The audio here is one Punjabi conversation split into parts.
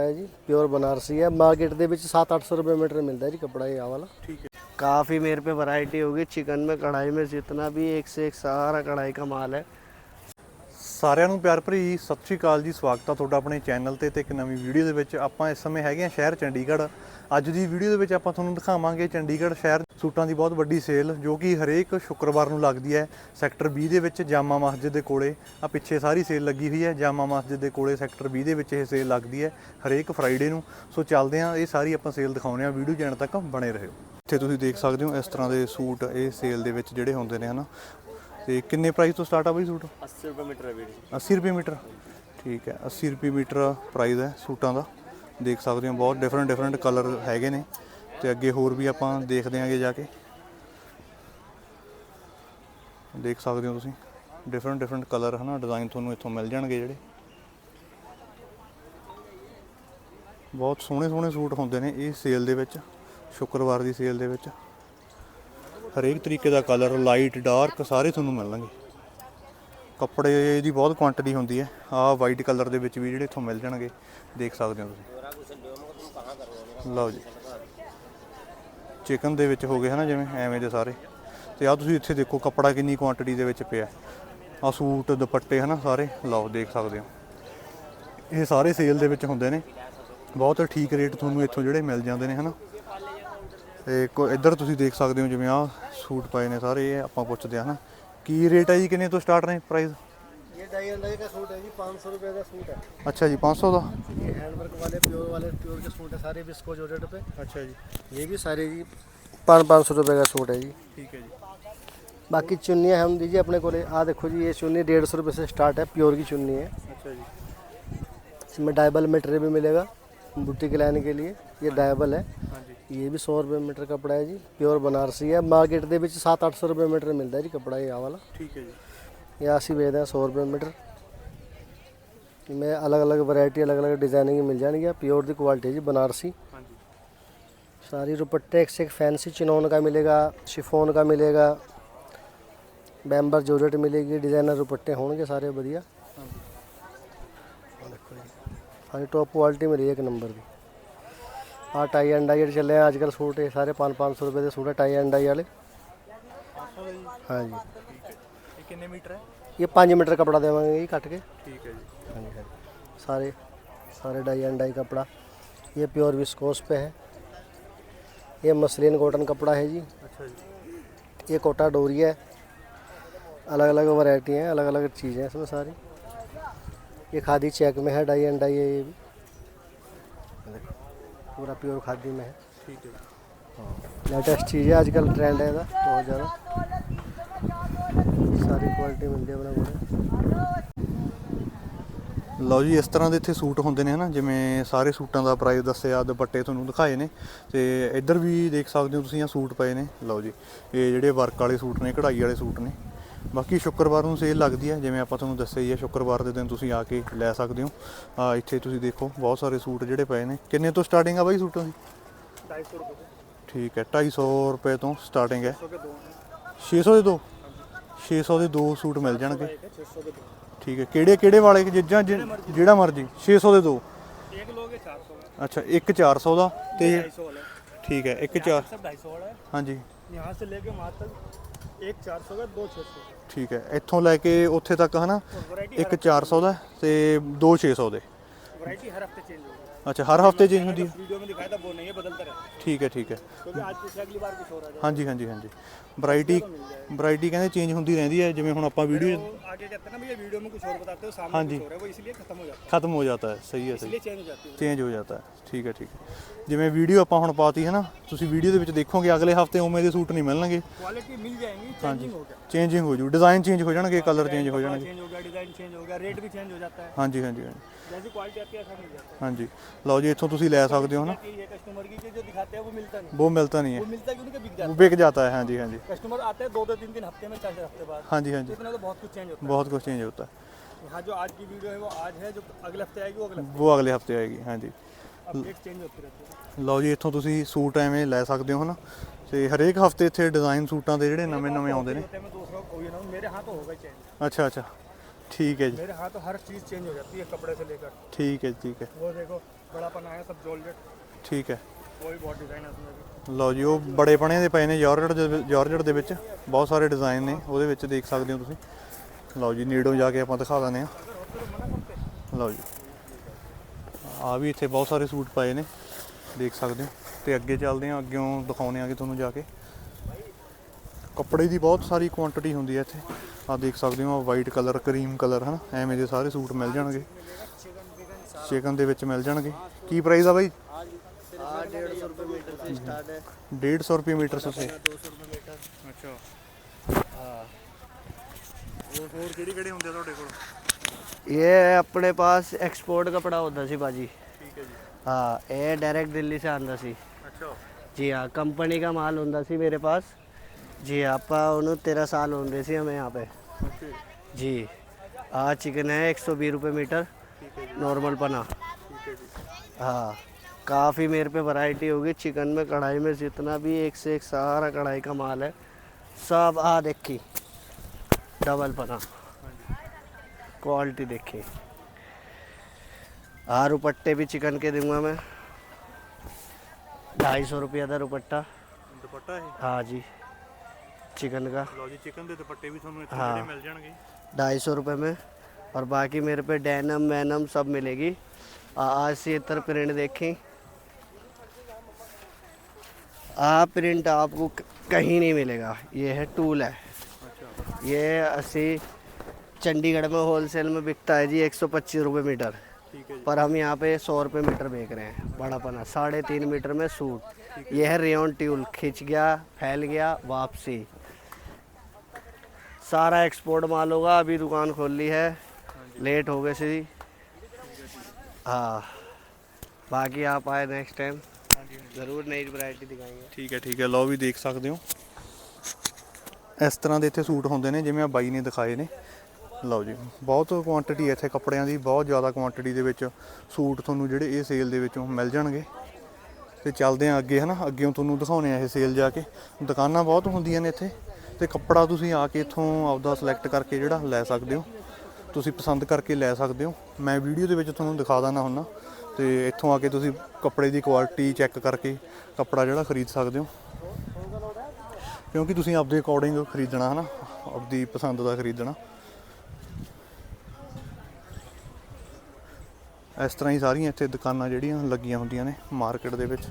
ਹੈ ਜੀ ਪਿਓਰ ਬਨਾਰਸੀ ਹੈ ਮਾਰਕੀਟ ਦੇ ਵਿੱਚ 7-800 ਰੁਪਏ ਮੀਟਰ ਮਿਲਦਾ ਹੈ ਜੀ ਕਪੜਾ ਇਹ ਆਹ वाला ਠੀਕ ਹੈ काफ़ी मेरे पे वैरायटी होगी चिकन में कढ़ाई में जितना भी एक से एक सारा कढ़ाई का माल है ਸਾਰਿਆਂ ਨੂੰ ਪਿਆਰ ਭਰੀ ਸਤਿ ਸ਼੍ਰੀ ਅਕਾਲ ਜੀ, ਸਵਾਗਤ ਆ ਤੁਹਾਡਾ ਆਪਣੇ ਚੈਨਲ ਤੇ ਤੇ ਇੱਕ ਨਵੀਂ ਵੀਡੀਓ ਦੇ ਵਿੱਚ। ਆਪਾਂ ਇਸ ਸਮੇਂ ਹੈਗੇ ਆ ਸ਼ਹਿਰ ਚੰਡੀਗੜ੍ਹ। ਅੱਜ ਦੀ ਵੀਡੀਓ ਦੇ ਵਿੱਚ ਆਪਾਂ ਤੁਹਾਨੂੰ ਦਿਖਾਵਾਂਗੇ ਚੰਡੀਗੜ੍ਹ ਸ਼ਹਿਰ ਸੂਟਾਂ ਦੀ ਬਹੁਤ ਵੱਡੀ ਸੇਲ, ਜੋ ਕਿ ਹਰੇਕ ਸ਼ੁੱਕਰਵਾਰ ਨੂੰ ਲੱਗਦੀ ਹੈ ਸੈਕਟਰ 20 ਦੇ ਵਿੱਚ ਜਾਮਾ ਮਸਜਿਦ ਦੇ ਕੋਲੇ। ਆ ਪਿੱਛੇ ਸਾਰੀ ਸੇਲ ਲੱਗੀ ਹੋਈ ਹੈ ਜਾਮਾ ਮਸਜਿਦ ਦੇ ਕੋਲੇ, ਸੈਕਟਰ 20 ਦੇ ਵਿੱਚ ਇਹ ਸੇਲ ਲੱਗਦੀ ਹੈ ਹਰੇਕ ਫਰਾਈਡੇ ਨੂੰ। ਸੋ ਚੱਲਦੇ ਆ ਇਹ ਸਾਰੀ ਆਪਾਂ ਸੇਲ ਦਿਖਾਉਂਦੇ ਆ ਵੀਡੀਓ ਜੈਨ ਤੱਕ ਬਣੇ ਰਹੋ। ਇੱਥੇ ਤੁਸੀਂ ਦੇਖ ਸਕਦੇ ਹੋ ਇਸ ਤਰ੍ਹਾਂ ਦੇ ਸੂਟ ਇਹ ਸੇਲ ਦੇ ਵਿੱਚ ਜਿਹੜੇ ਹੁੰਦੇ ਨੇ ਹਨਾ। ਤੇ ਕਿੰਨੇ ਪ੍ਰਾਈਸ ਤੋਂ ਸਟਾਰਟ ਆ ਬਈ ਸੂਟ? 80 ਰੁਪਏ ਮੀਟਰ ਹੈ ਵੀਰ 80 ਰੁਪਏ ਮੀਟਰ। ਠੀਕ ਹੈ 80 ਰੁਪਏ ਮੀਟਰ ਪ੍ਰਾਈਸ ਹੈ ਸੂਟਾਂ ਦਾ। ਦੇਖ ਸਕਦੇ ਹੋ ਬਹੁਤ ਡਿਫਰੈਂਟ ਡਿਫਰੈਂਟ ਕਲਰ ਹੈਗੇ ਨੇ। ਤੇ ਅੱਗੇ ਹੋਰ ਵੀ ਆਪਾਂ ਦੇਖਦੇ ਆਂਗੇ ਜਾ ਕੇ। ਦੇਖ ਸਕਦੇ ਹੋ ਤੁਸੀਂ ਡਿਫਰੈਂਟ ਡਿਫਰੈਂਟ ਕਲਰ ਹਨਾ ਡਿਜ਼ਾਈਨ ਤੁਹਾਨੂੰ ਇੱਥੋਂ ਮਿਲ ਜਾਣਗੇ ਜਿਹੜੇ। ਬਹੁਤ ਸੋਹਣੇ ਸੋਹਣੇ ਸੂਟ ਹੁੰਦੇ ਨੇ ਇਹ ਸੇਲ ਦੇ ਵਿੱਚ ਸ਼ੁੱਕਰਵਾਰ ਦੀ ਸੇਲ ਦੇ ਵਿੱਚ। ਹਰੇਕ ਤਰੀਕੇ ਦਾ ਕਲਰ ਲਾਈਟ ਡਾਰਕ ਸਾਰੇ ਤੁਹਾਨੂੰ ਮਿਲਣਗੇ। ਕੱਪੜੇ ਦੀ ਬਹੁਤ ਕੁਆਂਟੀਟੀ ਹੁੰਦੀ ਹੈ। ਆਹ ਵਾਈਟ ਕਲਰ ਦੇ ਵਿੱਚ ਵੀ ਜਿਹੜੇ ਇੱਥੋਂ ਮਿਲ ਜਾਣਗੇ, ਦੇਖ ਸਕਦੇ ਹੋ ਤੁਸੀਂ। ਲਓ ਜੀ। ਚਿਕਨ ਦੇ ਵਿੱਚ ਹੋ ਗਏ ਹਨਾ ਜਿਵੇਂ, ਐਵੇਂ ਦੇ ਸਾਰੇ। ਤੇ ਆ ਤੁਸੀਂ ਇੱਥੇ ਦੇਖੋ ਕੱਪੜਾ ਕਿੰਨੀ ਕੁਆਂਟੀਟੀ ਦੇ ਵਿੱਚ ਪਿਆ। ਆ ਸੂਟ, ਦੁਪੱਟੇ ਹਨਾ ਸਾਰੇ। ਲਓ, ਦੇਖ ਸਕਦੇ ਹੋ। ਇਹ ਸਾਰੇ ਸੇਲ ਦੇ ਵਿੱਚ ਹੁੰਦੇ ਨੇ। ਬਹੁਤ ਠੀਕ ਰੇਟ ਤੁਹਾਨੂੰ ਇੱਥੋਂ ਜਿਹੜੇ ਮਿਲ ਜਾਂਦੇ ਨੇ ਹਨਾ। ਤੇ ਕੋ ਇੱਧਰ ਤੁਸੀਂ ਦੇਖ ਸਕਦੇ ਹੋ ਜਿਵੇਂ ਆ ਸੂਟ ਪਏ ਨੇ ਸਾਰੇ ਇਹ ਆਪਾਂ ਪੁੱਛਦੇ ਆ ਹਨਾ ਕੀ ਰੇਟ ਹੈ ਜੀ ਕਿੰਨੇ ਤੋਂ ਸਟਾਰਟ ਨੇ ਪ੍ਰਾਈਸ ये डाई अंडाई का सूट है जी 500 रुपए का सूट है ਅੱਛਾ ਜੀ 500 ਦਾ ये हैंडवर्क वाले प्योर वाले प्योर के सूट है सारे बिस्को जॉर्जेट पे ਅੱਛਾ ਜੀ ये भी सारे जी पाँच पाँच सौ रुपये का सूट है जी ਠੀਕ ਹੈ ਜੀ बाकी चुन्नियाँ हम दीजिए अपने को आ देखो जी ये चुन्नी डेढ़ सौ रुपये से स्टार्ट है प्योर की चुन्नी है ਅੱਛਾ ਜੀ इसमें डायबल मटेरियल भी मिलेगा बुट्टी के लाने के लिए ये डायबल है ਹਾਂਜੀ ये भी सौ रुपये मीटर कपड़ा है जी प्योर बनारसी है मार्केट के सात अठ सौ रुपये मीटर मिलता है जी कपड़ा ये आ वाला ठीक है जी ये असी बेचते हैं सौ रुपये मीटर में अलग अलग वैरायटी अलग अलग डिजाइनिंग मिल जाएगी प्योर की क्वालिटी है जी बनारसी सारी दुपट्टे एक से एक फैंसी चिनौन का मिलेगा शिफोन का मिलेगा बैम्बर जोरट मिलेगी डिजाइनर दुपट्टे होंगे सारे वधिया हाँ देखो जी सारी टॉप क्वालिटी मिली एक नंबर की हाँ टाई एंड डाई ਜਿਹੜੇ ਚੱਲੇ ਆ ਅੱਜ ਕੱਲ੍ਹ ਸੂਟ ਇਹ ਸਾਰੇ 5-500 ਰੁਪਏ ਦੇ ਸੂਟ ਹੈ ਟਾਈ ਐਂਡ ਡਾਈ ਵਾਲੇ 500 ਦਾ ਜੀ ਹਾਂ ਜੀ ਠੀਕ ਹੈ ਇਹ ਕਿੰਨੇ ਮੀਟਰ ਹੈ ਇਹ 5 ਮੀਟਰ ਕਪੜਾ ਦੇਵਾਂਗੇ ਜੀ ਕੱਟ ਕੇ ਠੀਕ ਹੈ ਜੀ हाँ जी, हाँ जी। सारे सारे डाई एंड डाई कपड़ा ये प्योर विस्कोस पे है ये मसलिन कॉटन कपड़ा है जी ਅੱਛਾ ਜੀ ये कोटा डोरी है अलग अलग वैरायटी हैं अलग अलग चीज़ें हैं इसमें सारी ये खादी चेक में है डाई एंड डाई है ये भी देखो, ਪੂਰਾ ਪਿਓਰ ਖਾਦੀ ਮੈਂ। ਠੀਕ ਹੈ ਹਾਂ ਲੇਟੈਸਟ ਚੀਜ਼ ਹੈ ਅੱਜ ਕੱਲ ਟ੍ਰੈਂਡ ਹੈ ਇਹਦਾ ਬਹੁਤ ਜ਼ਿਆਦਾ। ਸਾਰੀ ਕੁਆਲਿਟੀ ਮਿਲਦੀ ਆਪਣਾ ਕੋਲ। ਲਓ ਜੀ ਇਸ ਤਰ੍ਹਾਂ ਦੇ ਇੱਥੇ ਸੂਟ ਹੁੰਦੇ ਨੇ ਹਨਾ ਜਿਵੇਂ ਸਾਰੇ ਸੂਟਾਂ ਦਾ ਪ੍ਰਾਈਸ ਦੱਸਿਆ ਦੁਪੱਟੇ ਤੁਹਾਨੂੰ ਦਿਖਾਏ ਨੇ। ਤੇ ਇੱਧਰ ਵੀ ਦੇਖ ਸਕਦੇ ਹੋ ਤੁਸੀਂ ਆ ਸੂਟ ਪਏ ਨੇ। ਲਓ ਜੀ ਇਹ ਜਿਹੜੇ ਵਰਕ ਵਾਲੇ ਸੂਟ ਨੇ ਕਢਾਈ ਵਾਲੇ ਸੂਟ ਨੇ। ਬਾਕੀ ਸ਼ੁੱਕਰਵਾਰ ਨੂੰ ਸੇਲ ਲੱਗਦੀ ਹੈ ਜਿਵੇਂ ਆਪਾਂ ਤੁਹਾਨੂੰ ਦੱਸਿਆ ਹੀ ਹੈ ਸ਼ੁੱਕਰਵਾਰ ਦੇ ਦਿਨ ਤੁਸੀਂ ਆ ਕੇ ਲੈ ਸਕਦੇ ਹੋ। ਆ ਇੱਥੇ ਤੁਸੀਂ ਦੇਖੋ ਬਹੁਤ ਸਾਰੇ ਸੂਟ ਜਿਹੜੇ ਪਏ ਨੇ। ਕਿੰਨੇ ਤੋਂ ਸਟਾਰਟਿੰਗ ਆ ਬਾਈ ਸੂਟਾਂ ਦੀ? 250 ਠੀਕ ਹੈ 250 ਰੁਪਏ ਤੋਂ ਸਟਾਰਟਿੰਗ ਹੈ। 600 ਦੇ ਦੋ? 600 ਦੇ ਦੋ ਸੂਟ ਮਿਲ ਜਾਣਗੇ। ਠੀਕ ਹੈ ਕਿਹੜੇ ਕਿਹੜੇ ਵਾਲੇ ਜਿੱਜਾਂ ਜਿਹੜਾ ਮਰਜ਼ੀ 600 ਦੇ ਦੋ? ਅੱਛਾ ਇੱਕ 400 ਦਾ ਤੇ ਠੀਕ ਹੈ ਇੱਕ 4 ਹਾਂਜੀ। ਯਹਾਂ ਸੇ ਲੈ ਕੇ ਮਾਤ चार सौ का दो छः सौ ਠੀਕ ਹੈ ਇੱਥੋਂ ਲੈ ਕੇ ਉੱਥੇ ਤੱਕ ਹਨਾ वैरायटी ਇੱਕ 400 ਦਾ ਤੇ ਦੋ 600 ਦੇ वैरायटी हर हफ्ते चेंज होगी ਅੱਛਾ ਹਰ ਹਫਤੇ ਚੇਂਜ ਹੁੰਦੀ ਹੈ वीडियो में दिखाया था वो नहीं है बदलता रहता है ਠੀਕ ਹੈ ਠੀਕ ਹੈ क्योंकि आज से अगली बार कुछ हो रहा है ਹਾਂਜੀ ਹਾਂਜੀ ਹਾਂਜੀ ਵੈਰਾਈਟੀ ਵੈਰਾਈਟੀ ਕਹਿੰਦੇ ਚੇਂਜ ਹੁੰਦੀ ਰਹਿੰਦੀ ਹੈ ਜਿਵੇਂ ਹੁਣ ਆਪਾਂ ਵੀਡੀਓ वो आगे कहते हैं ना भैया वीडियो में कुछ और बताते हो सामने हाँ जी। कुछ हो रहा है वो इसलिए खत्म हो जाता ਖਤਮ ਹੋ ਜਾਂਦਾ ਹੈ ਸਹੀ ਹੈ है ਸਹੀ इसलिए चेंज हो जाती है ਚੇਂਜ ਹੋ ਜਾਂਦਾ ਹੈ ਠੀਕ ਹੈ ਠੀਕ ਹੈ ਜਿਵੇਂ ਵੀਡੀਓ ਆਪਾਂ ਹੁਣ ਪਾਤੀ ਹੈ ਨਾ ਤੁਸੀਂ ਵੀਡੀਓ ਦੇ ਵਿੱਚ ਦੇਖੋਗੇ ਅਗਲੇ ਹਫ਼ਤੇ ਉਵੇਂ ਦੇ ਸੂਟ ਨਹੀਂ ਮਿਲਣਗੇ। ਕੁਆਲਿਟੀ ਮਿਲ ਜਾਏਗੀ ਚੇਂਜਿੰਗ ਹੋ ਗਿਆ। ਚੇਂਜਿੰਗ ਹੋ ਜੂ ਡਿਜ਼ਾਈਨ ਚੇਂਜ ਹੋ ਜਾਣਗੇ ਕਲਰ ਚੇਂਜ ਹੋ ਜਾਣਗੇ। ਚੇਂਜ ਹੋ ਗਿਆ ਡਿਜ਼ਾਈਨ ਚੇਂਜ ਹੋ ਗਿਆ ਰੇਟ ਵੀ ਚੇਂਜ ਹੋ ਜਾਂਦਾ ਹੈ। ਹਾਂਜੀ ਹਾਂਜੀ जैसी क्वालिटी आपकी ऐसा मिल जाता है ਹਾਂਜੀ। ਲਓ ਜੀ ਇੱਥੋਂ ਤੁਸੀਂ ਲੈ ਸਕਦੇ ਹੋ ना ये कस्टमर की जो दिखाते हैं वो मिलता नहीं ਉਹ ਮਿਲਤਾ ਨਹੀਂ है वो मिलता क्यों नहीं कि बिक जाता ਉਹ ਵਿਕ ਜਾਤਾ ਹੈ ਹਾਂਜੀ ਹਾਂਜੀ। है कस्टमर आते हैं दो दो तीन तीन हफ्ते में चार चार हफ्ते बाद ਹਾਂਜੀ ਹਾਂਜੀ इतना तो बहुत कुछ चेंज होता ਬਹੁਤ ਕੁਝ ਚੇਂਜ ਹੁੰਦਾ है यहाँ जो आज की वीडियो है वो आज है जो अगले हफ्ते आएगी वो अगले वो अगले हफ्ते आएगी ਹਾਂਜੀ। जी अपडेट चेंज होती रहती है ਲਓ ਜੀ ਇੱਥੋਂ ਤੁਸੀਂ ਸੂਟ ਐਵੇਂ ਲੈ ਸਕਦੇ ਹੋ ਹਨਾ ਤੇ ਹਰੇਕ ਹਫਤੇ ਇੱਥੇ ਡਿਜ਼ਾਈਨ ਸੂਟਾਂ ਦੇ ਜਿਹੜੇ ਨਵੇਂ ਨਵੇਂ ਆਉਂਦੇ ਨੇ होते हैं मैं दूसरा कोई ना हूँ, मेरे यहाँ तो होगा चेंज ਅੱਛਾ ਅੱਛਾ ਠੀਕ ਹੈ ਜੀ मेरे यहाँ तो हर चीज़ चेंज हो जाती है कपड़े से लेकर ਠੀਕ ਹੈ ਜੀ, ਠੀਕ ਹੈ वो देखो बड़ापन आया सब जॉर्जेट ਠੀਕ ਹੈ वो भी बहुत डिजाइन है उसमें भी ਲਓ ਜੀ ਉਹ ਬੜੇ ਪਣੇ ਦੇ ਪਏ ਨੇ ਜਾਰਜਟ ਦੇ ਵਿੱਚ- ਜਾਰਜਟ ਦੇ ਵਿੱਚ ਬਹੁਤ ਸਾਰੇ ਡਿਜ਼ਾਈਨ ਨੇ ਉਹਦੇ ਵਿੱਚ ਦੇਖ ਸਕਦੇ ਹੋ ਤੁਸੀਂ ਲਓ ਜੀ ਨੇੜੋਂ ਜਾ ਕੇ ਆਪਾਂ ਦਿਖਾ ਦਿੰਦੇ ਆ ਲਓ ਜੀ ਆ ਵੀ ਇੱਥੇ ਬਹੁਤ ਸਾਰੇ ਸੂਟ ਪਾਏ ਨੇ, ਦੇਖ ਸਕਦੇ ਹੋ। ਤੇ ਅੱਗੇ ਚੱਲਦੇ ਹਾਂ ਅੱਗੇ ਅੱਗੇੋਂ ਦਿਖਾਉਣੇ ਆਗੇ ਤੁਹਾਨੂੰ ਜਾ ਕੇ। ਕੱਪੜੇ ਦੀ ਬਹੁਤ ਸਾਰੀ ਕੁਆਂਟੀਟੀ ਹੁੰਦੀ ਹੈ ਇੱਥੇ। ਆ ਦੇਖ ਸਕਦੇ ਹੋ ਵਾਈਟ ਕਲਰ ਕਰੀਮ ਕਲਰ ਹਨ? ਐਵੇਂ ਦੇ ਸਾਰੇ ਸੂਟ ਮਿਲ ਜਾਣਗੇ। ਚਿਕਨ ਦੇ ਵਿੱਚ ਮਿਲ ਜਾਣਗੇ। ਕੀ ਪ੍ਰਾਈਸ ਆ ਬਾਈ? ਆ 150 ਰੁਪਏ ਮੀਟਰ ਸੇ ਸਟਾਰਟ ਹੈ 150 ਰੁਪਏ ਮੀਟਰ ਸੇ 200 ਰੁਪਏ ਮੀਟਰ ਅੱਛਾ। ਹਾਂ। ਹੋਰ ਕਿਹੜੇ ਕਿਹੜੇ ਹੁੰਦੇ ਤੁਹਾਡੇ ਕੋਲ? ये अपने पास एक्सपोर्ट कपड़ा होता सी बाजी ਠੀਕ ਹੈ ਜੀ हाँ ये डायरेक्ट दिल्ली से आंदा सी ਅੱਛਾ जी हाँ कंपनी का माल होता सी मेरे पास जी आपा उन्होंने तेरह साल होंगे सी हमें यहाँ पे ਓਕੇ जी आज चिकन है एक सौ बीस रुपये मीटर ਠੀਕ ਹੈ ਜੀ नॉर्मल पना ਠੀਕ ਹੈ ਜੀ हाँ काफ़ी मेरे पे वैरायटी होगी चिकन में कढ़ाई में जितना भी एक से एक सारा कढ़ाई का माल है सब आ देखी डबल पना क्वालिटी देखी हाँ रुपट्टे भी चिकन के दूंगा मैं ढाई सौ रुपया था रुपट्टा ਦੁਪੱਟਾ ਇਹ हाँ जी चिकन का ਲਓ ਜੀ ਚਿਕਨ ਦੇ ਦੁਪੱਟੇ ਵੀ ਤੁਹਾਨੂੰ ਇੱਥੇ ਹਾਂ। ਜਿਹੜੇ ਮਿਲ ਜਾਣਗੇ ढाई सौ रुपये में और बाकी मेरे पे डैनम वैनम सब मिलेगी आ- आज से इतर प्रिंट देखें आ प्रिंट आपको क- कहीं नहीं मिलेगा ये है टूल है ਅੱਛਾ ये अस्सी चंडीगढ़ में होलसेल में बिकता है जी एक सौ पच्चीस रुपये मीटर ਠੀਕ ਹੈ ਜੀ पर हम यहाँ पे सौ रुपये मीटर बेच रहे हैं बड़ा पना साढ़े तीन मीटर में सूट ये है रेन ट्यूल खिंच गया फैल गया वापसी सारा एक्सपोर्ट माल होगा अभी दुकान खोल ली है लेट हो गए सी हाँ बाकी आप आए नेक्स्ट टाइम ज़रूर नई वैरायटी दिखाएंगे ਠੀਕ ਹੈ ਠੀਕ ਹੈ ਲਓ ਵੀ ਦੇਖ ਸਕਦੇ ਹੋ ਇਸ ਤਰ੍ਹਾਂ ਦੇ ਇੱਥੇ ਸੂਟ ਹੁੰਦੇ ਨੇ ਜਿਵੇਂ ਆ ਬਾਈ ਨੇ ਦਿਖਾਏ ਨੇ ਲਓ ਜੀ, ਬਹੁਤ ਕੁਆਂਟੀਟੀ ਹੈ ਇੱਥੇ ਕੱਪੜਿਆਂ ਦੀ, ਬਹੁਤ ਜ਼ਿਆਦਾ ਕੁਆਂਟੀਟੀ ਦੇ ਵਿੱਚ ਸੂਟ ਤੁਹਾਨੂੰ ਜਿਹੜੇ ਇਹ ਸੇਲ ਦੇ ਵਿੱਚੋਂ ਮਿਲ ਜਾਣਗੇ। ਤੇ ਚੱਲਦੇ ਆ ਅੱਗੇ ਹਨਾ ਅੱਗੇੋਂ ਤੁਹਾਨੂੰ ਦਿਖਾਉਣੇ ਆ ਇਹ ਸੇਲ ਜਾ ਕੇ। ਦੁਕਾਨਾਂ ਬਹੁਤ ਹੁੰਦੀਆਂ ਨੇ ਇੱਥੇ, ਤੇ ਕੱਪੜਾ ਤੁਸੀਂ ਆ ਕੇ ਇੱਥੋਂ ਆਪਦਾ ਸਿਲੈਕਟ ਕਰਕੇ ਜਿਹੜਾ ਲੈ ਸਕਦੇ ਹੋ। ਤੁਸੀਂ ਪਸੰਦ ਕਰਕੇ ਲੈ ਸਕਦੇ ਹੋ। ਮੈਂ ਵੀਡੀਓ ਦੇ ਵਿੱਚ ਤੁਹਾਨੂੰ ਦਿਖਾ ਦਾਂ ਹੁੰਨਾ ਤੇ ਇੱਥੋਂ ਆ ਕੇ ਤੁਸੀਂ ਕੱਪੜੇ ਦੀ ਕੁਆਲਿਟੀ ਚੈੱਕ ਕਰਕੇ ਕੱਪੜਾ ਜਿਹੜਾ ਖਰੀਦ ਸਕਦੇ ਹੋ। ਕਿਉਂਕਿ ਤੁਸੀਂ ਆਪਦੇ ਅਕੋਰਡਿੰਗ ਖਰੀਦਣਾ ਹਨਾ, ਆਪਦੀ ਪਸੰਦ ਦਾ ਖਰੀਦਣਾ। ਇਸ ਤਰ੍ਹਾਂ ਹੀ ਸਾਰੀਆਂ ਇੱਥੇ ਦੁਕਾਨਾਂ ਜਿਹੜੀਆਂ ਲੱਗੀਆਂ ਹੁੰਦੀਆਂ ਨੇ ਮਾਰਕੀਟ ਦੇ ਵਿੱਚ।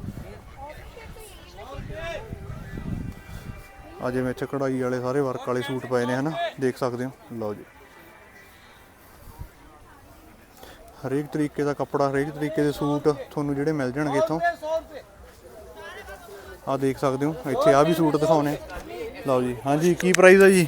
ਆ ਜਿਵੇਂ ਇੱਥੇ ਕਢਾਈ ਵਾਲੇ ਸਾਰੇ ਵਰਕ ਵਾਲੇ ਸੂਟ ਪਏ ਨੇ, ਹਨਾ? ਦੇਖ ਸਕਦੇ ਹੋ? ਲਓ ਜੀ। ਹਰੇਕ ਤਰੀਕੇ ਦਾ ਕੱਪੜਾ, ਹਰੇਕ ਤਰੀਕੇ ਦੇ ਸੂਟ ਤੁਹਾਨੂੰ ਜਿਹੜੇ ਮਿਲ ਜਾਣਗੇ ਇੱਥੋਂ। ਆ ਦੇਖ ਸਕਦੇ ਹੋ? ਇੱਥੇ ਆ ਵੀ ਸੂਟ ਦਿਖਾਉਣੇ। ਲਓ ਜੀ। ਹਾਂਜੀ, ਕੀ ਪ੍ਰਾਈਸ ਹੈ ਜੀ?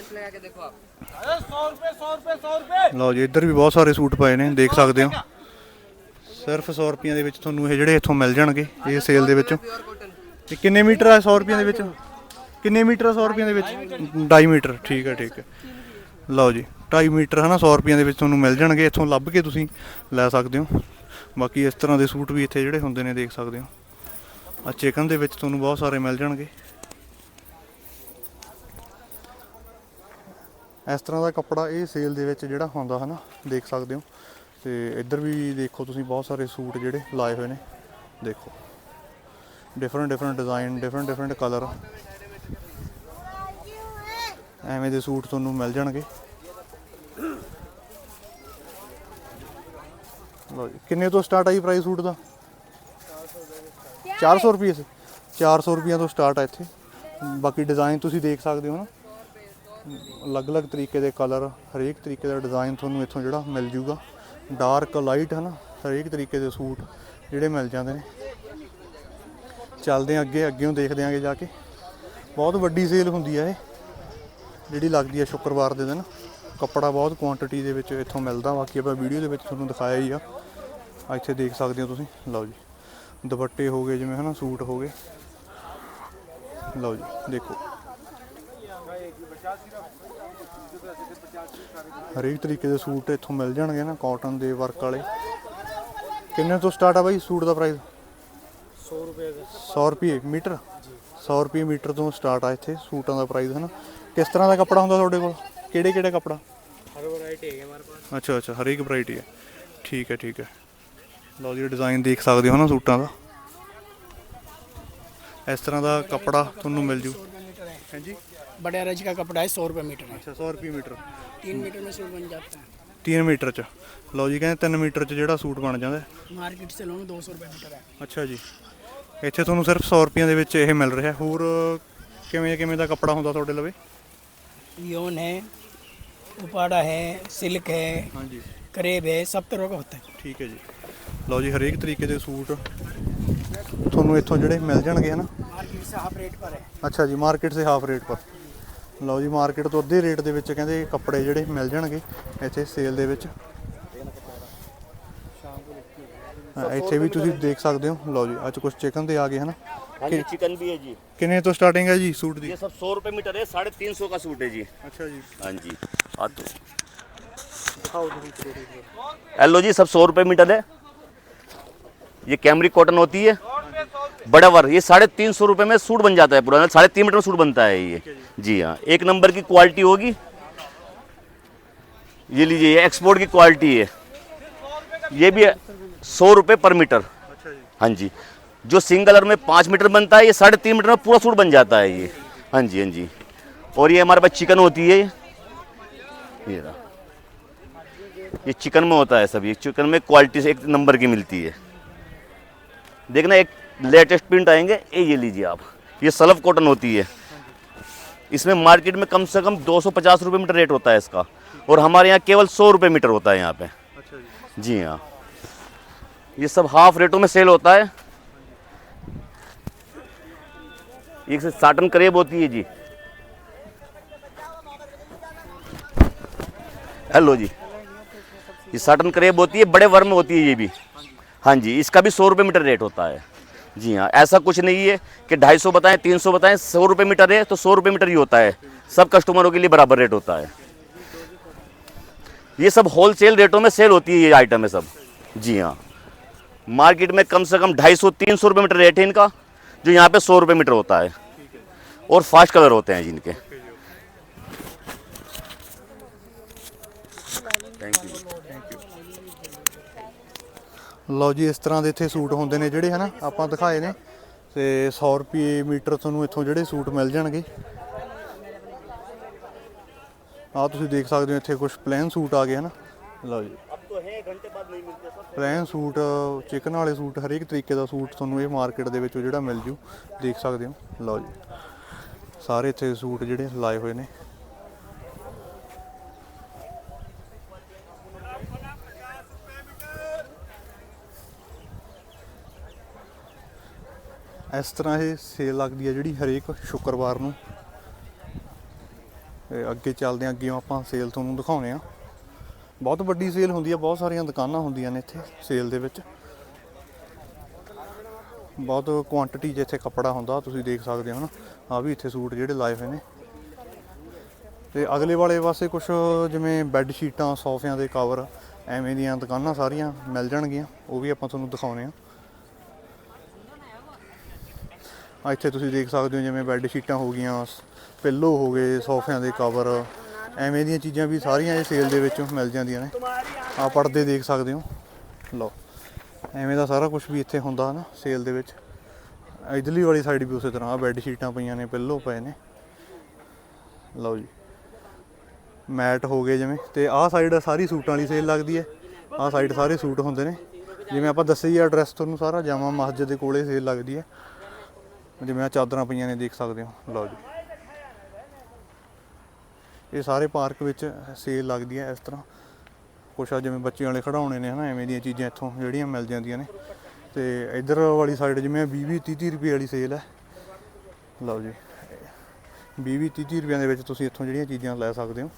लेंथ लगा के देखो आप सौ रुपये सौ रुपये सौ रुपये ਲਓ ਜੀ ਇੱਧਰ ਵੀ ਬਹੁਤ ਸਾਰੇ ਸੂਟ ਪਏ ਨੇ ਦੇਖ ਸਕਦੇ ਹੋ ਸਿਰਫ 100 ਰੁਪਏ ਦੇ ਵਿੱਚ ਤੁਹਾਨੂੰ ਇਹ ਜਿਹੜੇ ਇੱਥੋਂ ਮਿਲ ਜਾਣਗੇ ਇਹ ਸੇਲ ਦੇ ਵਿੱਚੋਂ प्योर कॉटन ਇਹ ਕਿੰਨੇ ਮੀਟਰ ਆ 100 ਰੁਪਏ ਦੇ ਵਿੱਚ ਕਿੰਨੇ ਮੀਟਰ ਆ 100 ਰੁਪਏ ਦੇ ਵਿੱਚ 2.5 ਮੀਟਰ ਠੀਕ ਹੈ ਠੀਕ ਹੈ ਲਓ ਜੀ 2.5 ਮੀਟਰ ਹਨਾ 100 ਰੁਪਏ ਦੇ ਵਿੱਚ ਤੁਹਾਨੂੰ ਮਿਲ ਜਾਣਗੇ ਇੱਥੋਂ ਲੱਭ ਕੇ ਤੁਸੀਂ ਲੈ ਸਕਦੇ ਹੋ ਬਾਕੀ ਇਸ ਤਰ੍ਹਾਂ ਦੇ ਸੂਟ ਵੀ ਇੱਥੇ ਜਿਹੜੇ ਹੁੰਦੇ ਨੇ ਦੇਖ ਸਕਦੇ ਹੋ ਆ ਚਿਕਨ ਦੇ ਵਿੱਚ ਤੁਹਾਨੂੰ ਬਹੁਤ ਸਾਰੇ ਮਿਲ ਜਾਣਗੇ ਇਸ ਤਰ੍ਹਾਂ ਦਾ ਕੱਪੜਾ ਇਹ ਸੇਲ ਦੇ ਵਿੱਚ ਜਿਹੜਾ ਹੁੰਦਾ ਹਨਾ, ਦੇਖ ਸਕਦੇ ਹੋ। ਤੇ ਇੱਧਰ ਵੀ ਦੇਖੋ ਤੁਸੀਂ, ਬਹੁਤ ਸਾਰੇ ਸੂਟ ਜਿਹੜੇ ਲਾਏ ਹੋਏ ਨੇ। ਦੇਖੋ। Different different design different different colour ਐਵੇਂ ਦੇ ਸੂਟ ਤੁਹਾਨੂੰ ਮਿਲ ਜਾਣਗੇ। ਲਓ ਜੀ, ਕਿੰਨੇ ਤੋਂ ਸਟਾਰਟ ਆਈ ਪ੍ਰਾਈਸ ਸੂਟ ਦਾ? 400 ਰੁਪਏ ਸੇ 400 ਰੁਪਈਆਂ ਤੋਂ ਸਟਾਰਟ ਆ ਇੱਥੇ। ਬਾਕੀ ਡਿਜ਼ਾਈਨ ਤੁਸੀਂ ਦੇਖ ਸਕਦੇ ਹੋ ਨਾ। ਅਲੱਗ-ਅਲੱਗ ਤਰੀਕੇ ਦੇ ਕਲਰ ਹਰੇਕ ਤਰੀਕੇ ਦਾ ਡਿਜ਼ਾਈਨ ਤੁਹਾਨੂੰ ਇੱਥੋਂ ਜਿਹੜਾ ਮਿਲ ਜੂਗਾ। ਡਾਰਕ ਲਾਈਟ ਹਨਾ, ਹਰੇਕ ਤਰੀਕੇ ਦੇ ਸੂਟ ਜਿਹੜੇ ਮਿਲ ਜਾਂਦੇ ਨੇ। ਚੱਲਦੇ ਹਾਂ ਅੱਗੇ ਅੱਗੇੋਂ ਦੇਖਦੇ ਆਂਗੇ ਜਾ ਕੇ। ਬਹੁਤ ਵੱਡੀ ਸੇਲ ਹੁੰਦੀ ਆ ਇਹ, ਜਿਹੜੀ ਲੱਗਦੀ ਆ ਸ਼ੁੱਕਰਵਾਰ ਦੇ ਦਿਨ। ਕੱਪੜਾ ਬਹੁਤ ਕੁਆਂਟੀਟੀ ਦੇ ਵਿੱਚ ਇੱਥੋਂ ਮਿਲਦਾ, ਬਾਕੀ ਆਪਾਂ ਵੀਡੀਓ ਦੇ ਵਿੱਚ ਤੁਹਾਨੂੰ ਦਿਖਾਇਆ ਹੀ ਆ। ਆ ਇੱਥੇ ਦੇਖ ਸਕਦੇ ਹੋ ਤੁਸੀਂ, ਲਓ ਜੀ। ਦੁਪੱਟੇ ਹੋ ਗਏ ਜਿਵੇਂ ਹਨਾ, ਸੂਟ ਹੋ ਗਏ। ਲਓ ਜੀ, ਦੇਖੋ। ਹਰੇਕ ਤਰੀਕੇ ਦੇ ਸੂਟ ਇੱਥੋਂ ਮਿਲ ਜਾਣਗੇ ਨਾ ਕਾਟਨ ਦੇ ਵਰਕ ਵਾਲੇ। ਕਿੰਨੇ ਤੋਂ ਸਟਾਰਟ ਆ ਬਾਈ ਸੂਟ ਦਾ ਪ੍ਰਾਈਸ 100 ਰੁਪਏ ਦਾ। 100 ਰੁਪਏ ਮੀਟਰ? 100 ਰੁਪਏ ਮੀਟਰ ਤੋਂ ਸਟਾਰਟ ਆ ਇੱਥੇ ਸੂਟਾਂ ਦਾ ਪ੍ਰਾਈਸ ਨਾ ਕਿਸ ਤਰ੍ਹਾਂ ਦਾ ਕੱਪੜਾ ਹੁੰਦਾ ਤੁਹਾਡੇ ਕੋਲ? ਕਿਹੜੇ ਕਿਹੜੇ ਕੱਪੜਾ? ਹਰ ਵੈਰਾਈਟੀ ਹੈਗੀ ਹਮਾਰੇ ਪਾਸ ਅੱਛਾ ਅੱਛਾ ਹਰੇਕ ਵੈਰਾਈਟੀ ਹੈ ਠੀਕ ਹੈ ਠੀਕ ਹੈ। ਲਓ ਜੀ ਡਿਜ਼ਾਈਨ ਦੇਖ ਸਕਦੇ ਹੋ ਨਾ ਸੂਟਾਂ ਦਾ। ਇਸ ਤਰ੍ਹਾਂ ਦਾ ਕੱਪੜਾ ਤੁਹਾਨੂੰ ਮਿਲ ਜੂ। ਹਾਂਜੀ? बड़े अरज का कपड़ा है सौ रुपये मीटर है ਅੱਛਾ 100 ਰੁਪਏ ਮੀਟਰ तीन मीटर में सूट बन जाता है 3 ਮੀਟਰ ਚ ਲਓ ਜੀ ਕਹਿੰਦੇ 3 ਮੀਟਰ ਚ ਜਿਹੜਾ ਸੂਟ ਬਣ ਜਾਂਦਾ ਹੈ। मार्केट से लोग दो सौ रुपये मीटर है ਅੱਛਾ ਜੀ ਇੱਥੇ ਤੁਹਾਨੂੰ ਸਿਰਫ 100 ਰੁਪਈਆਂ ਦੇ ਵਿੱਚ ਇਹ ਮਿਲ ਰਿਹਾ ਹੋਰ ਕਿਵੇਂ ਕਿਵੇਂ ਦਾ ਕੱਪੜਾ ਹੁੰਦਾ ਤੁਹਾਡੇ ਲਵੇ योन है उपाड़ा है सिल्क है ਹਾਂਜੀ करेब है सब तरह का होता है ਠੀਕ ਹੈ ਜੀ ਲਓ ਜੀ ਹਰੇਕ ਤਰੀਕੇ ਦੇ ਸੂਟ ਤੁਹਾਨੂੰ ਇੱਥੋਂ ਜਿਹੜੇ ਮਿਲ ਜਾਣਗੇ ਹਨਾ मार्केट से हाफ रेट पर है ਅੱਛਾ ਜੀ ਮਾਰਕੀਟ ਸੇ ਹਾਫ ਰੇਟ ਪਰ ਲਓ ਜੀ ਮਾਰਕੀਟ ਤੋਂ ਅੱਧੇ ਰੇਟ ਦੇ ਵਿੱਚ ਕਹਿੰਦੇ ਕੱਪੜੇ ਜਿਹੜੇ ਮਿਲ ਜਾਣਗੇ ਇੱਥੇ ਸੇਲ ਦੇ ਵਿੱਚ। ਇੱਥੇ ਵੀ ਤੁਸੀਂ ਦੇਖ ਸਕਦੇ ਹੋ। ਲਓ ਜੀ ਅੱਜ ਕੁਝ ਚਿਕਨ ਦੇ ਆ ਗਏ ਹਨ? ਹਾਂਜੀ ਚਿਕਨ ਵੀ ਹੈ ਜੀ। ਕਿੰਨੇ ਤੋਂ ਸਟਾਰਟਿੰਗ ਹੈ ਜੀ ਸੂਟ ਦੀ? ਇਹ ਸਭ 100 ਰੁਪਏ ਮੀਟਰ ਹੈ 350 ਦਾ ਸੂਟ ਹੈ ਜੀ। ਅੱਛਾ ਜੀ। ਹਾਂਜੀ ਆ ਤੋ हेलो जी सब सौ रुपये मीटर है ये कैमरी कॉटन होती है बड़ा वर्क, ये साढ़े तीन सौ रुपये में सूट बन जाता है पूरा, साढ़े तीन मीटर में सूट बनता है ये। जी हाँ एक नंबर की क्वालिटी होगी। ये लीजिए, ये एक्सपोर्ट की क्वालिटी है। ये भी सौ रुपये पर मीटर। हाँ जी, जो सिंगलर में पाँच मीटर बनता है, ये साढ़े तीन मीटर में पूरा सूट बन जाता है ये। हाँ जी हाँ जी। और ये हमारे पास चिकन होती है। ये ये चिकन में होता है सब, ये चिकन में क्वालिटी से एक नंबर की मिलती है। देखना, एक लेटेस्ट प्रिंट आएँगे ये ये लीजिए आप। ये सलफ कॉटन होती है। इसमें मार्केट में कम से कम दो सौ पचास रुपये मीटर रेट होता है इसका। और हमारे यहाँ केवल सौ रुपये मीटर होता है यहाँ पे। अच्छा जी हाँ। ये सब हाफ़ रेटों में सेल होता है। एक से साटन करेब होती है जी। हेलो जी। ये साटन करेब होती है बड़े वर्म होती है ये भी। हाँ जी इसका भी सौ रुपये मीटर रेट होता है। जी हाँ ऐसा कुछ नहीं है कि ढाई सौ बताएँ, तीन सौ बताएँ, सौ रुपये मीटर है तो सौ रुपये मीटर ही होता है। सब कस्टमरों के लिए बराबर रेट होता है। ये सब होलसेल रेटों में सेल होती है, ये आइटम है सब। जी हाँ। मार्केट में कम से कम ढाई सौ, तीन सौ रुपये मीटर रेट है इनका, जो यहाँ पे सौ रुपये मीटर होता है। और फास्ट कलर होते हैं जिनके थैंक यू ਲਓ ਜੀ, ਇਸ ਤਰ੍ਹਾਂ ਦੇ ਇੱਥੇ ਸੂਟ ਹੁੰਦੇ ਨੇ ਜਿਹੜੇ, ਹਨਾ, ਆਪਾਂ ਦਿਖਾਏ ਨੇ। ਤੇ 100 ਰੁਪਏ ਮੀਟਰ ਤੁਹਾਨੂੰ ਇੱਥੋਂ ਜਿਹੜੇ ਸੂਟ ਮਿਲ ਜਾਣਗੇ। ਆ ਤੁਸੀਂ ਦੇਖ ਸਕਦੇ ਹੋ, ਇੱਥੇ ਕੁਝ ਪਲੇਨ ਸੂਟ ਆ ਗਏ, ਹਨਾ। ਲਓ ਜੀ। ਪਲੇਨ ਸੂਟ, ਚਿਕਨ ਵਾਲੇ ਸੂਟ, ਹਰੇਕ ਤਰੀਕੇ ਦਾ ਸੂਟ ਤੁਹਾਨੂੰ ਇਹ ਮਾਰਕੀਟ ਦੇ ਵਿੱਚ ਜਿਹੜਾ ਮਿਲ ਜੂ, ਦੇਖ ਸਕਦੇ ਹੋ। ਲਓ ਜੀ। ਸਾਰੇ ਇੱਥੇ ਸੂਟ ਜਿਹੜੇ ਲਾਏ ਹੋਏ ਨੇ। ਇਸ ਤਰ੍ਹਾਂ ਇਹ ਸੇਲ ਲੱਗਦੀ ਹੈ ਜਿਹੜੀ ਹਰੇਕ ਸ਼ੁੱਕਰਵਾਰ ਨੂੰ। ਅੱਗੇ ਚੱਲਦੇ ਹਾਂ ਅੱਗੇ ਆਪਾਂ ਸੇਲ ਤੁਹਾਨੂੰ ਦਿਖਾਉਣੇ ਆ ਬਹੁਤ ਵੱਡੀ ਸੇਲ ਹੁੰਦੀ ਹੈ, ਬਹੁਤ ਸਾਰੀਆਂ ਦੁਕਾਨਾਂ ਹੁੰਦੀਆਂ ਨੇ ਇੱਥੇ ਸੇਲ ਦੇ ਵਿੱਚ। ਬਹੁਤ ਕੁਆਂਟੀਟੀ 'ਚ ਇੱਥੇ ਕੱਪੜਾ ਹੁੰਦਾ, ਤੁਸੀਂ ਦੇਖ ਸਕਦੇ ਹੋ ਨਾ ਆ ਵੀ ਇੱਥੇ ਸੂਟ ਜਿਹੜੇ ਲਾਏ ਹੋਏ ਨੇ। ਤੇ ਅਗਲੇ ਵਾਲੇ ਪਾਸੇ ਕੁਝ ਜਿਵੇਂ ਬੈੱਡ ਸ਼ੀਟਾਂ ਸੋਫਿਆਂ ਦੇ ਕਵਰ ਐਵੇਂ ਦੀਆਂ ਦੁਕਾਨਾਂ ਸਾਰੀਆਂ ਮਿਲ ਜਾਣਗੀਆਂ, ਉਹ ਵੀ ਆਪਾਂ ਤੁਹਾਨੂੰ ਦਿਖਾਉਣੇ ਆ ਆ ਇੱਥੇ ਤੁਸੀਂ ਦੇਖ ਸਕਦੇ ਹੋ ਜਿਵੇਂ ਬੈੱਡ ਸ਼ੀਟਾਂ ਹੋ ਗਈਆਂ ਪਿੱਲੋ ਹੋ ਗਏ, ਸੋਫਿਆਂ ਦੇ ਕਵਰ ਐਵੇਂ ਦੀਆਂ ਚੀਜ਼ਾਂ ਵੀ ਸਾਰੀਆਂ ਇਹ ਸੇਲ ਦੇ ਵਿੱਚ ਮਿਲ ਜਾਂਦੀਆਂ ਨੇ। ਆ ਪਰਦੇ ਦੇਖ ਸਕਦੇ ਹੋ। ਲਓ, ਐਵੇਂ ਦਾ ਸਾਰਾ ਕੁਝ ਵੀ ਇੱਥੇ ਹੁੰਦਾ ਨਾ ਸੇਲ ਦੇ ਵਿੱਚ। ਇਧਰਲੀ ਵਾਲੀ ਸਾਈਡ ਵੀ ਉਸੇ ਤਰ੍ਹਾਂ ਆ ਬੈੱਡ ਸ਼ੀਟਾਂ ਪਈਆਂ ਨੇ ਪਿੱਲੋ ਪਏ ਨੇ। ਲਓ ਜੀ, ਮੈਟ ਹੋ ਗਏ ਜਿਵੇਂ, ਤੇ ਆਹ ਸਾਈਡ ਸਾਰੀ ਸੂਟਾਂ ਵਾਲੀ ਸੇਲ ਲੱਗਦੀ ਹੈ। ਆਹ ਸਾਈਡ ਸਾਰੇ ਸੂਟ ਹੁੰਦੇ ਨੇ। ਜਿਵੇਂ ਆਪਾਂ ਦੱਸਿਆ ਹੀ ਐਡਰੈਸ ਤੁਹਾਨੂੰ ਸਾਰਾ, ਜਾਮਾ ਮਸਜਿਦ ਦੇ ਕੋਲੇ ਸੇਲ ਲੱਗਦੀ ਹੈ। ਜਿਵੇਂ ਆ ਚਾਦਰਾਂ ਪਈਆਂ ਨੇ, ਦੇਖ ਸਕਦੇ ਹੋ। ਲਓ ਜੀ। ਇਹ ਸਾਰੇ ਪਾਰਕ ਵਿੱਚ ਸੇਲ ਲੱਗਦੀ ਹੈ ਇਸ ਤਰ੍ਹਾਂ। ਕੁਛ ਆ ਜਿਵੇਂ ਬੱਚਿਆਂ ਵਾਲੇ ਖਿਡੌਣੇ ਨੇ, ਹਨਾ, ਐਵੇਂ ਦੀਆਂ ਚੀਜ਼ਾਂ ਇੱਥੋਂ ਜਿਹੜੀਆਂ ਮਿਲ ਜਾਂਦੀਆਂ ਨੇ। ਤੇ ਇਧਰ ਵਾਲੀ ਸਾਈਡ ਜਿਵੇਂ 20 20 30 30 ਰੁਪਏ ਵਾਲੀ ਸੇਲ ਹੈ। ਲਓ ਜੀ। 20 20 30 ਰੁਪਏ ਦੇ ਵਿੱਚ ਤੁਸੀਂ ਇੱਥੋਂ ਜਿਹੜੀਆਂ ਚੀਜ਼ਾਂ ਲੈ ਸਕਦੇ ਹੋ।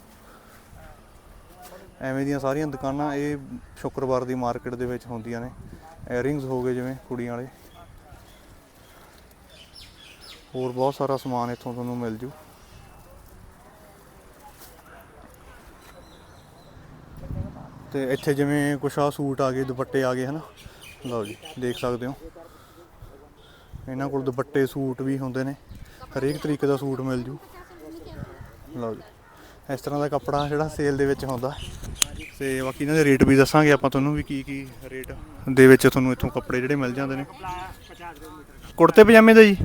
ਐਵੇਂ ਦੀਆਂ ਸਾਰੀਆਂ ਦੁਕਾਨਾਂ ਇਹ ਸ਼ੁੱਕਰਵਾਰ ਦੀ ਮਾਰਕੀਟ ਦੇ ਵਿੱਚ ਹੁੰਦੀਆਂ ਨੇ। 에ਅਰਿੰਗਸ ਹੋ ਗਏ ਜਿਵੇਂ ਕੁੜੀਆਂ ਵਾਲੇ। ਹੋਰ ਬਹੁਤ ਸਾਰਾ ਸਮਾਨ ਇੱਥੋਂ ਤੁਹਾਨੂੰ ਮਿਲ ਜੂ। ਤੇ ਇੱਥੇ ਜਿਵੇਂ ਕੁਛ ਆ ਸੂਟ ਆ ਗਏ, ਦੁਪੱਟੇ ਆ ਗਏ, ਹਨਾ? ਲਓ ਜੀ, ਦੇਖ ਸਕਦੇ ਹੋ। ਇਹਨਾਂ ਕੋਲ ਦੁਪੱਟੇ, ਸੂਟ ਵੀ ਹੁੰਦੇ ਨੇ। ਹਰੇਕ ਤਰੀਕੇ ਦਾ ਸੂਟ ਮਿਲ ਜੂ। ਲਓ ਜੀ, ਇਸ ਤਰ੍ਹਾਂ ਦਾ ਕੱਪੜਾ ਜਿਹੜਾ ਸੇਲ ਦੇ ਵਿੱਚ ਹੁੰਦਾ ਤੇ ਬਾਕੀ ਇਹਨਾਂ ਦੇ ਰੇਟ ਵੀ ਦੱਸਾਂਗੇ ਆਪਾਂ ਤੁਹਾਨੂੰ ਵੀ ਕੀ ਕੀ ਰੇਟ ਦੇ ਵਿੱਚ ਤੁਹਾਨੂੰ ਇੱਥੋਂ ਕੱਪੜੇ ਜਿਹੜੇ ਮਿਲ ਜਾਂਦੇ ਨੇ। ਕੁੜਤੇ ਪਜਾਮੇ ਦਾ ਜੀ।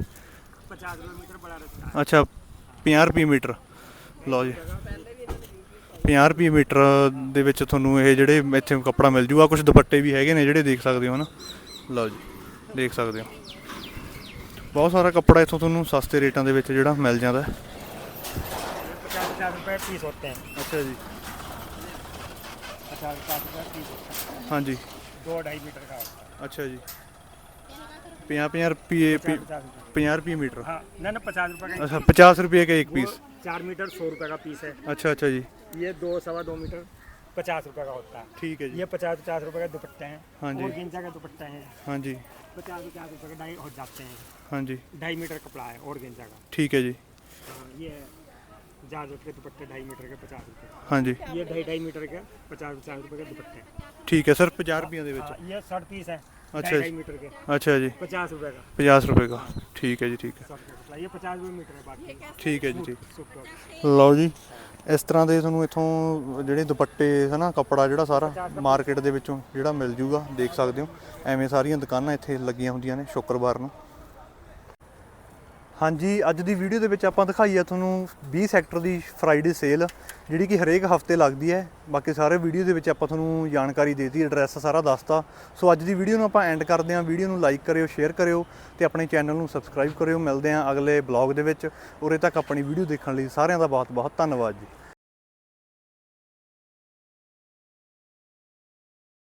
पचास रुपये मीटर बड़ा रखता ਅੱਛਾ 50 ਰੁਪਏ ਮੀਟਰ ਲਓ ਜੀ 50 ਰੁਪਏ ਮੀਟਰ ਦੇ ਵਿੱਚ ਤੁਹਾਨੂੰ ਇਹ ਜਿਹੜੇ ਇੱਥੇ ਕੱਪੜਾ ਮਿਲ ਜੂਗਾ ਕੁਝ ਦੁਪੱਟੇ ਵੀ ਹੈਗੇ ਨੇ ਜਿਹੜੇ ਦੇਖ ਸਕਦੇ ਹੋ ਹਨਾ ਲਓ ਜੀ ਦੇਖ ਸਕਦੇ ਹੋ ਬਹੁਤ ਸਾਰਾ ਕੱਪੜਾ ਇੱਥੋਂ ਤੁਹਾਨੂੰ ਸਸਤੇ ਰੇਟਾਂ ਦੇ ਵਿੱਚ ਜਿਹੜਾ ਮਿਲ ਜਾਂਦਾ ਹੈ पचास पचास रुपये पीस होते हैं ਅੱਛਾ ਜੀ पचास पचास रुपये पीस होता है ਹਾਂਜੀ दो ढाई मीटर का होता है ਅੱਛਾ ਜੀ 50 50 ਰੁਪਏ पचास पचास रुपये 50 मीटर। हाँ ना ना पचास रुपए का अच्छा पचास रुपये का एक पीस। चार मीटर सौ रुपए का पीस है। अच्छा अच्छा जी। ये दो सवा दो मीटर पचास रुपए का होता है। ठीक है जी। ये पचास पचास रुपए का दुपट्टे हैं। हाँ जी। गेंजा का दुपट्टा है। हाँ जी। पचास पचास रुपए का ढाई और जाते हैं। हाँ जी। ढाई मीटर कपड़ा है और गेंजा का। ठीक है जी। हाँ, ये जारजट के दुपट्टे ढाई मीटर के पचास रुपए हाँ जी। ये ढाई ढाई मीटर के पचास पचास रुपए के दुपट्टे ठीक है सर पचास रुपये हाँ, ये शर्ट पीस है। अच्छा ढाई जी। ढाई मीटर के अच्छा जी पचास रुपये का 50 रुपए का ठीक है जी ठीक है शर्ट का कपड़ा ये पचास रुपये मीटर है बाकी ਠੀਕ ਹੈ ਜੀ ਠੀਕ सूट का ਲਓ ਜੀ ਇਸ ਤਰ੍ਹਾਂ ਦੇ ਤੁਹਾਨੂੰ ਇੱਥੋਂ ਜਿਹੜੇ ਦੁਪੱਟੇ ਹਨਾ ਕੱਪੜਾ ਜਿਹੜਾ ਸਾਰਾ ਮਾਰਕੀਟ ਦੇ ਵਿੱਚੋਂ ਜਿਹੜਾ ਮਿਲ ਜੂਗਾ ਦੇਖ ਸਕਦੇ ਹੋ ਐਵੇਂ ਸਾਰੀਆਂ ਦੁਕਾਨਾਂ ਇੱਥੇ ਲੱਗੀਆਂ ਹੁੰਦੀਆਂ ਨੇ ਸ਼ੁੱਕਰਵਾਰ ਨੂੰ ਹਾਂਜੀ, ਅੱਜ ਦੀ ਵੀਡੀਓ ਦੇ ਵਿੱਚ ਆਪਾਂ ਦਿਖਾਈ ਆ ਤੁਹਾਨੂੰ 20 ਸੈਕਟਰ ਦੀ ਫਰਾਈਡੇ ਸੇਲ ਜਿਹੜੀ ਕਿ ਹਰੇਕ ਹਫ਼ਤੇ ਲੱਗਦੀ ਹੈ। ਬਾਕੀ ਸਾਰੇ ਵੀਡੀਓ ਦੇ ਵਿੱਚ ਆਪਾਂ ਤੁਹਾਨੂੰ ਜਾਣਕਾਰੀ ਦੇਤੀ ਐਡਰੈਸ ਸਾਰਾ ਦੱਸਤਾ। ਸੋ ਅੱਜ ਦੀ ਵੀਡੀਓ ਨੂੰ ਆਪਾਂ ਐਂਡ ਕਰਦੇ ਹਾਂ। ਵੀਡੀਓ ਨੂੰ ਲਾਈਕ ਕਰਿਓ ਸ਼ੇਅਰ ਕਰਿਓ ਤੇ ਆਪਣੇ ਚੈਨਲ ਨੂੰ ਸਬਸਕ੍ਰਾਈਬ ਕਰਿਓ। ਮਿਲਦੇ ਹਾਂ ਅਗਲੇ ਬਲੌਗ ਦੇ ਵਿੱਚ। ਉਰੇ ਤੱਕ ਆਪਣੀ ਵੀਡੀਓ ਦੇਖਣ ਲਈ ਸਾਰਿਆਂ ਦਾ ਬਹੁਤ ਬਹੁਤ ਧੰਨਵਾਦ ਜੀ।